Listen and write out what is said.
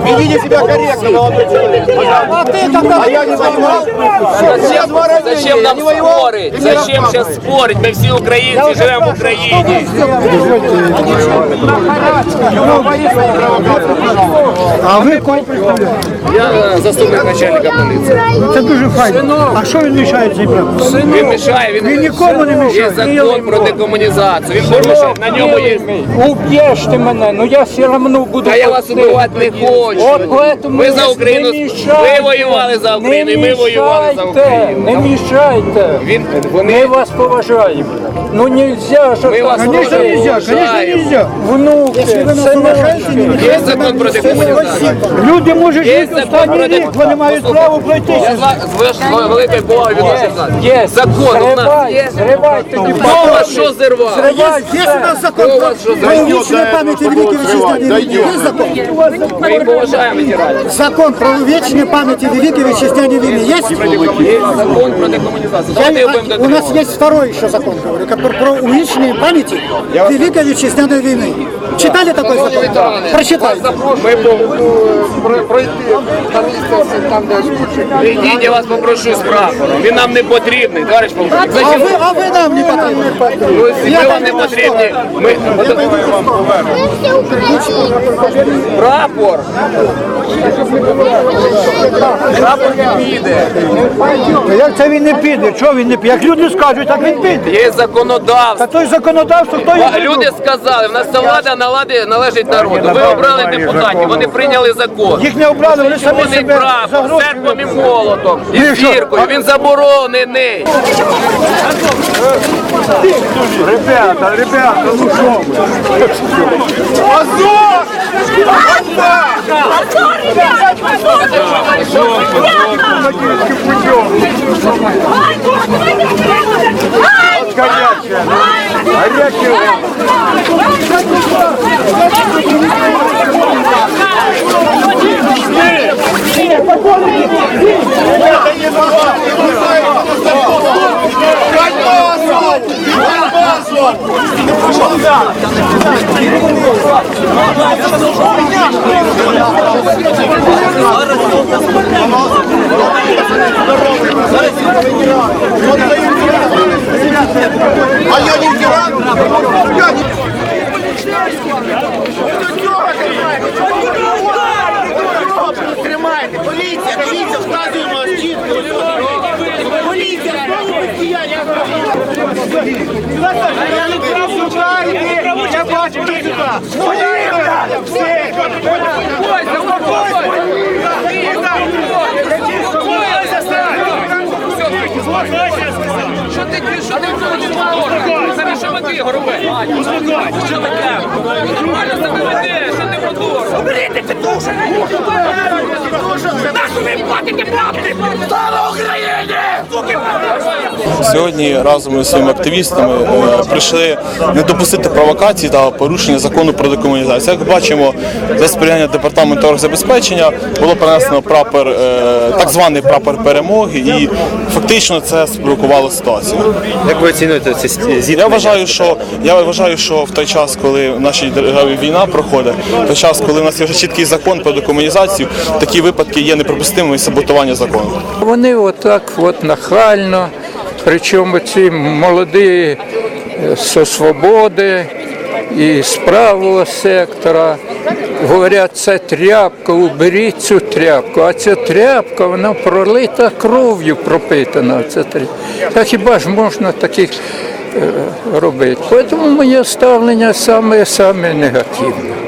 Ведите себя корректно, молодой человек. А ты тогда... А я не воевал. Зачем, зачем нам спорить? Зачем зараз спорить? Ми всі українці живемо в Україні. А ви кого Я заступник начальника поліції. Це дуже файно. А що він мішає цей прапор? Він мішає, він, Він нікому не мішає. Є закон про декомунізацію. Він порушує, на ньому є. Уб'єш ти мене, ну я все одно буду. А я вас убивати не хочу. От Ми за Україну, ви воювали за Україну, і ми воювали за Україну. Не мішайте. Він, Ми вас поважаємо. Ну нельзя, що ми вас Конечно, нельзя, конечно, нельзя. внуки, синочки. Є закон про декомунізацію. Люди можуть Є жити закон останній рік, вони мають право пройти. Я з ва- з ваш- великою повагою відношусь до вас. Є, Закон у нас зривай, є. зривай тоді. Хто вас що зірвав? Зривай Є у нас закон вас що про зірвав? увічнення пам'яті Великої Вітчизняної війни. Є закон? Ми їх поважаємо ветеранів. Закон про увічнення пам'яті Великої Вітчизняної війни. Є? Є закон про декомунізацію. Давайте його будемо Я- У нас дотримувати. есть второй еще закон, говорю, который про увеличение памяти Великой Вітчизняної війни. Читали такой закон? Прочитайте. Ми пройти Прийдіть, я вас попрошу з прапором. Він нам не потрібний, товариш полковник. А Зачем? ви, а ви нам не потрібні. Ну, Ми вам не потрібні. Ми... Прапор. Прапор не піде. Як це він не піде? Чого він не піде? Як люди скажуть, так він піде. Є законодавство. Та той законодавство, хто його А Люди сказали, в нас ця влада налади- належить народу. Ви обрали депутатів, вони прийняли закон. Їх не обрали, вони самі Червоний себе за прапор, гроші серпом і молотом, і що? зіркою. Він заборонений. Ребята, ребята, ну що ви? Позор, ребята, позор! Позор, А я не ветеран. Я не... Тримайте, поліція, поліція, вказуємо чітко. Поліція, знову росіяни. Я не правду шукаєте, я бачу язика. Все, Що ти що ти Це що ви його робите? Що таке? Нормально себе веде, що ти мотор? Уберіть ти душу! Нашу ви платите правди! Слава Україні! Сьогодні разом із своїми активістами е, прийшли не допустити провокацій та порушення закону про декомунізацію. Як бачимо, за сприяння департаменту оргзабезпечення було перенесено прапор, е, так званий прапор перемоги, і фактично це спровокувало ситуацію. Як ви оцінюєте ці зіткнення? Я вважаю, що я вважаю, що в той час, коли в нашій державі війна проходить, в той час, коли в нас є вже чіткий закон про декомунізацію, такі випадки є неприпустимими і саботування закону. Вони отак от нахально, причому ці молоді е, зі свободи і з правого сектора говорять, це тряпка, уберіть цю тряпку. А ця тряпка, вона пролита кров'ю пропитана. Тряпка. Та хіба ж можна таких е, робити? Тому моє ставлення саме, саме негативне.